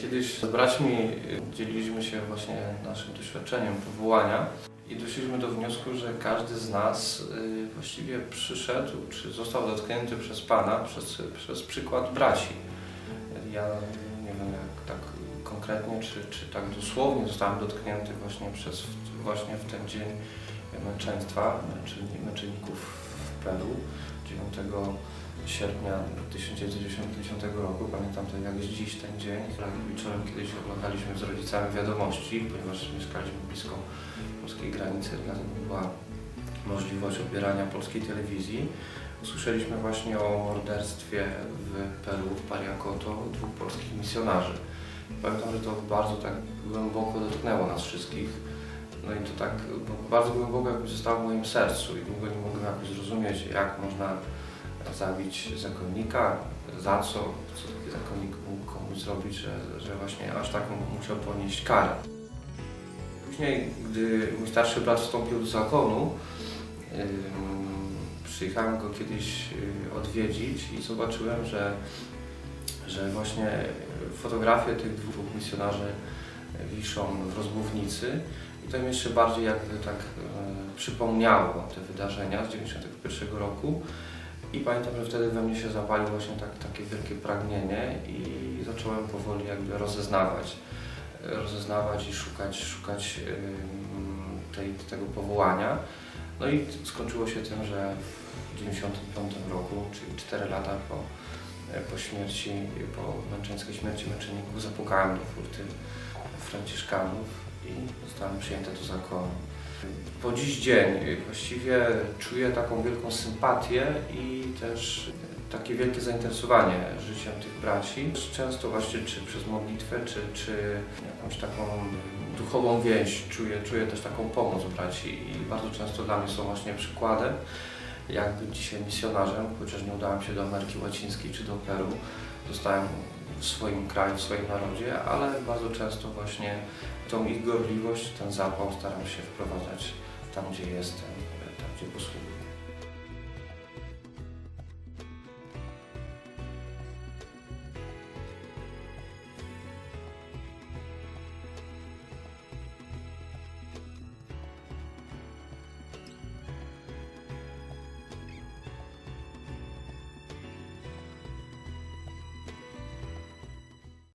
Kiedyś z braćmi y, dzieliliśmy się właśnie naszym doświadczeniem powołania i doszliśmy do wniosku, że każdy z nas y, właściwie przyszedł, czy został dotknięty przez Pana, przez, przez przykład braci. Ja nie wiem jak tak konkretnie, czy, czy tak dosłownie zostałem dotknięty właśnie przez właśnie w ten dzień męczeństwa, męczenni- męczenników w Peru 9 sierpnia 1990 roku. Pamiętam to jak dziś ten dzień. Wieczorem kiedyś oglądaliśmy z rodzicami wiadomości, ponieważ mieszkaliśmy blisko polskiej granicy, dla nas była możliwość odbierania polskiej telewizji. Usłyszeliśmy właśnie o morderstwie w Peru, w Pariacoto, dwóch polskich misjonarzy. Pamiętam, że to bardzo tak głęboko dotknęło nas wszystkich. No i to tak bardzo głęboko jakby zostało w moim sercu i długo nie mogłem jakoś zrozumieć, jak można zabić zakonnika, za co, co taki zakonnik mógł komuś zrobić, że, że właśnie aż taką musiał ponieść karę. Później, gdy mój starszy brat wstąpił do zakonu, ym, przyjechałem go kiedyś y, odwiedzić i zobaczyłem, że, że właśnie fotografie tych dwóch misjonarzy wiszą w rozmównicy to mi jeszcze bardziej jakby tak e, przypomniało te wydarzenia z 1991 roku. I pamiętam, że wtedy we mnie się zapaliło właśnie tak, takie wielkie pragnienie i zacząłem powoli jakby rozeznawać, rozeznawać i szukać, szukać tej, tego powołania. No i skończyło się tym, że w 1995 roku, czyli 4 lata po, e, po śmierci, po męczeńskiej śmierci męczenników, zapukałem do furty Franciszkanów i zostałem przyjęty do zakonu. Po dziś dzień właściwie czuję taką wielką sympatię i też takie wielkie zainteresowanie życiem tych braci. Często właśnie czy przez modlitwę, czy, czy jakąś taką duchową więź czuję, czuję też taką pomoc braci i bardzo często dla mnie są właśnie przykładem, jak być dzisiaj misjonarzem, chociaż nie udałem się do Ameryki Łacińskiej czy do Peru. Zostałem w swoim kraju, w swoim narodzie, ale bardzo często właśnie tą ich gorliwość, ten zapał staram się wprowadzać tam, gdzie jestem, tam, gdzie posługuję.